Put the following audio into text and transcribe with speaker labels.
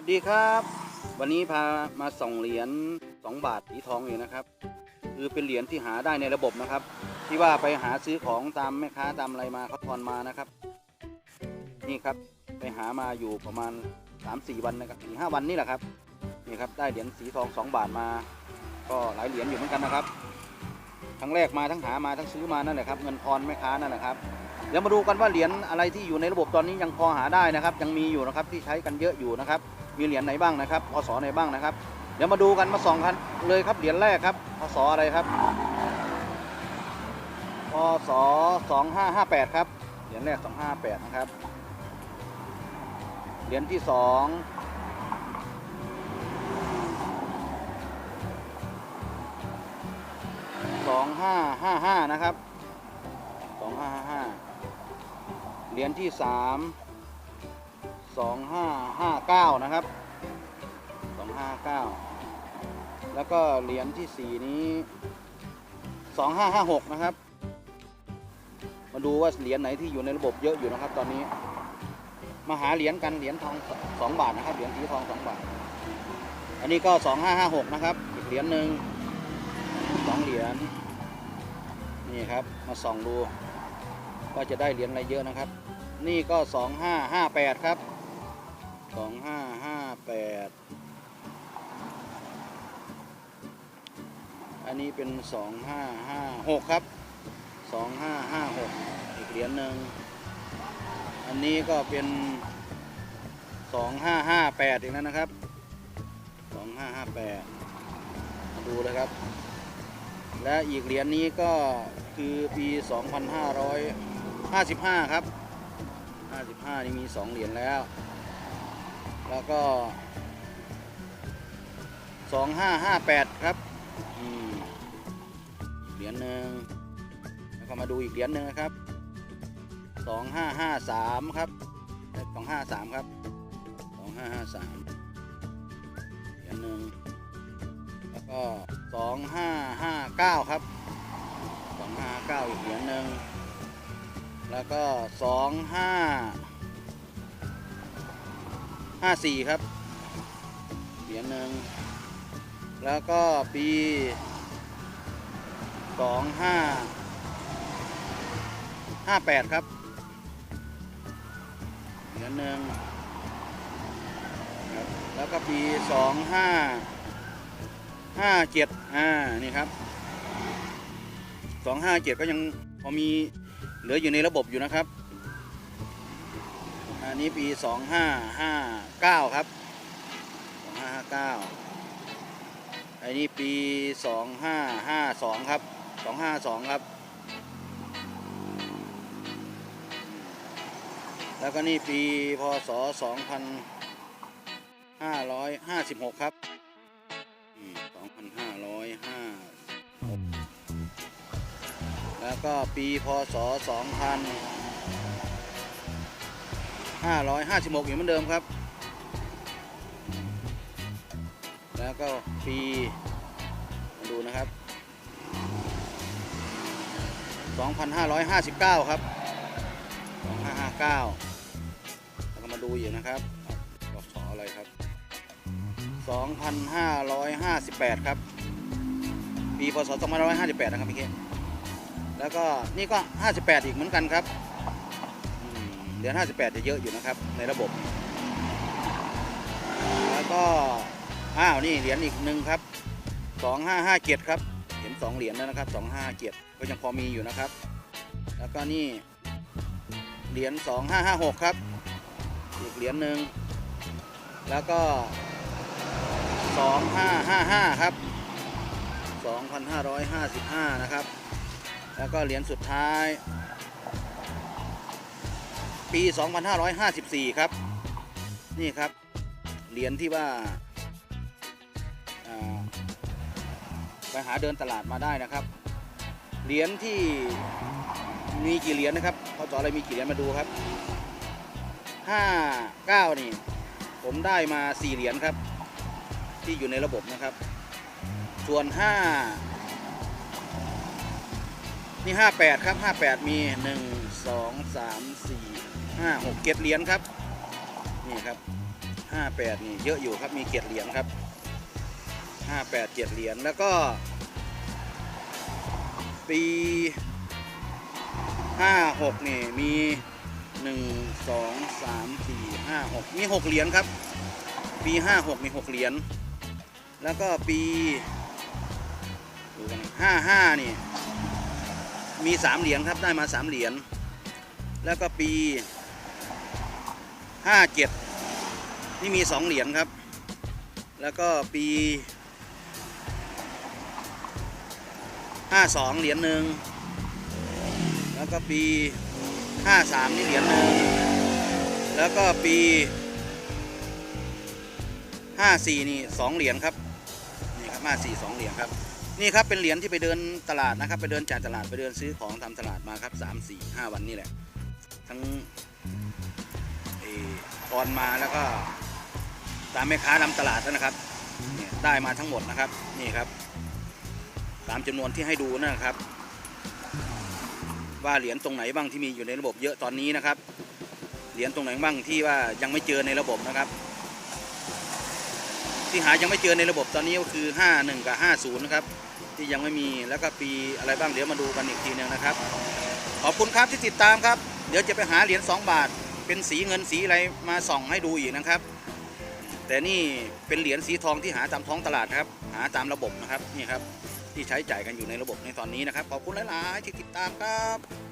Speaker 1: วัสดีครับ วันนี้พามาส่องเหรียญ2 บาทสีทองอยู่นะครับ คือเป็นเหรียญที่หาได้ในระบบนะครับ ที่ว่าไปหาซื้อของตามแม่ค้าตามอะไรมาเขาทอนมานะครับ นี่ครับไปหามาอยู่ประมาณ 3-4 วันนะครับสี่ห้าวันนี่แหละครับนี่ครับได้เหรียญสีทอง 2 บาทมา ก็หลายเหรียญอยู่เหมือนกันนะครับครั้งแรกมาทั้งหามาทั้งซื้อมานั่นแหละครับเงินทอนแม่ค้านั่นแหละครับเดี๋ยวมาดูกันว่าเหรียญอะไรที่อยู่ในระบบตอนนี้ยังพอหาได้นะครับ ยังมีอยู่นะครับที่ใช้กันเยอะอยู่นะครับ มีเหรียญไหนบ้างนะครับพศไหนบ้างนะครับ เดี๋ยวมาดูกันมาส่องกันเลยครับเหรียญแรกครับพศอะไรครับพศ2558 ครับเหรียญแรก 258 นะครับเหรียญที่สองสองห้าห้าห้านะครับสองห้าห้าเหรียญที่สาม สองห้าห้าเก้านะครับสองห้าเก้าแล้วก็เหรียญที่สี่นี้สองห้าห้าหกนะครับ มาดูว่าเหรียญไหนที่อยู่ในระบบเยอะอยู่นะครับ ตอนนี้ มาหาเหรียญกันเหรียญทองสองบาทนะครับ เหรียญสีทองสองบาท อันนี้ก็สองห้าห้าหกนะครับ อีกเหรียญหนึ่งสองเหรียญ นี่ครับ มาส่องดูว่าจะได้เหรียญอะไรเยอะนะครับนี่ก็สองห้าห้าแปดครับ องห้าห้าแปดอันนี้เป็นสองห้าห้าหกครับสองห้าห้าหกอีกเหรียญหนึ่งอันนี้ก็เป็นสองห้าห้าแปดอีกแล้วนะครับสองห้าห้าแปดมาดูเลยครับ และอีกเหรียญนี้ก็คือปี2555ครับ55นี่มี2เหรียญแล้ว แล้วก็ 2558 ครับเหรียญหนึ่งแล้วก็มาดูอีกเหรียญหนึ่งนะครับ 2553 ครับ 253 ครับ 2553 เหรียญหนึ่งแล้วก็สองห้าห้าเก้าครับสองห้าเก้าอีกเหรียญหนึ่งแล้วก็สอง ห้าสี่ครับเหรียญหนึ่งแล้วก็ปีสองห้าห้าแปดครับเหรียญหนึ่งแล้วก็ปีสองห้าห้าเจ็ดอ่านี่ครับสองห้าเจ็ดก็ยังพอมีเหลืออยู่ในระบบอยู่นะครับ อันนี้ปีสองห้าห้าเก้าครับสองห้าห้าเก้าอันนี้ปีสองห้าห้าสองครับสองห้าสองครับ แล้วก็นี่ปีพศสองพันห้าร้อยห้าสิบหกครับสองพันห้าร้อยห้าแล้วก็ปีพศส องพันห้าร้อยห้าสิบหกอยู่เหมือนเดิมครับ แล้วก็ปีมาดูนะครับสองพันห้าร้อยห้าสิบเก้าครับสองห้าห้าเก้าแล้วก็มาดูอยู่นะครับกสอะไรครับ 2,558 ครับ ปีพศ2558 นะครับพี่เคแล้วก็นี่ก็ 58 อีกเหมือนกันครับ เหรียญ58 จะเยอะอยู่นะครับในระบบ แล้วก็ อ้าว นี่เหรียญอีกหนึ่งครับ 2557 ครับเหรียญ2เหรียญแล้วนะครับ 257 ก็ยังพอมีอยู่นะครับ แล้วก็นี่เหรียญ2556 ครับ อีกเหรียญหนึ่งแล้วก็ 2555 ครับ 2555 นะครับ แล้วก็เหรียญสุดท้าย ปี 2554 ครับ นี่ครับ เหรียญที่ว่าไปหาเดินตลาดมาได้นะครับ เหรียญที่มีกี่เหรียญนะครับพอจออะไรมีกี่เหรียญมาดูครับ 59 นี่ ผมได้มา 4 เหรียญครับ ที่อยู่ในระบบนะครับ ส่วน 5 นี่ 58 ครับ 58 มี 1 2 3 4 5 6 7เหรียญครับ นี่ครับห้าแปดนี่เยอะอยู่ครับมีเกียรติเหรียญครับห้าแปดเกียรติเหรียญแล้วก็ ปีห้าหกนี่มีหนึ่งสองสามสี่ห้าหกมีหกเหรียญครับ ปีห้าหกมีหกเหรียญแล้วก็ปีดูกันห้าห้านี่มีสามเหรียญครับได้มาสามเหรียญ แล้วก็ปีห้าเจ็ดนี่มีสองเหรียญครับ แล้วก็ปีห้าสองเหรียญหนึ่งแล้วก็ปีห้าสามนี่เหรียญหนึ่งแล้วก็ปีห้าสี่นี่สองเหรียญครับนี่ครับห้าสี่สองเหรียญครับนี่ครับเป็นเหรียญที่ไปเดินตลาดนะครับ ไปเดินจ่ายตลาดไปเดินซื้อของทำตลาดมาครับสามสี่ห้าวันนี่แหละ ทั้งตอนมาแล้วก็ตามแม่ค้านำตลาดนะครับเนี่ยได้มาทั้งหมดนะครับนี่ครับ ตามจำนวนที่ให้ดูนะครับ ว่าเหรียญตรงไหนบ้างที่มีอยู่ในระบบเยอะตอนนี้นะครับ เหรียญตรงไหนบ้างที่ว่ายังไม่เจอในระบบนะครับ ที่หายังไม่เจอในระบบตอนนี้ก็คือ 51 กับ 50 นะครับ ที่ยังไม่มีแล้วก็ปีอะไรบ้างเดี๋ยวมาดูกันอีกทีหนึงนะครับ ขอบคุณครับที่ติดตามครับ เดี๋ยวจะไปหาเหรียญ2บาท เป็นสีเงินสีอะไรมาส่องให้ดูอีกนะครับ แต่นี่เป็นเหรียญสีทองที่หาตามท้องตลาดครับ หาตามระบบนะครับนี่ครับที่ใช้จ่ายกันอยู่ในระบบในตอนนี้นะครับขอบคุณหลาย ๆ ที่ติดตามครับ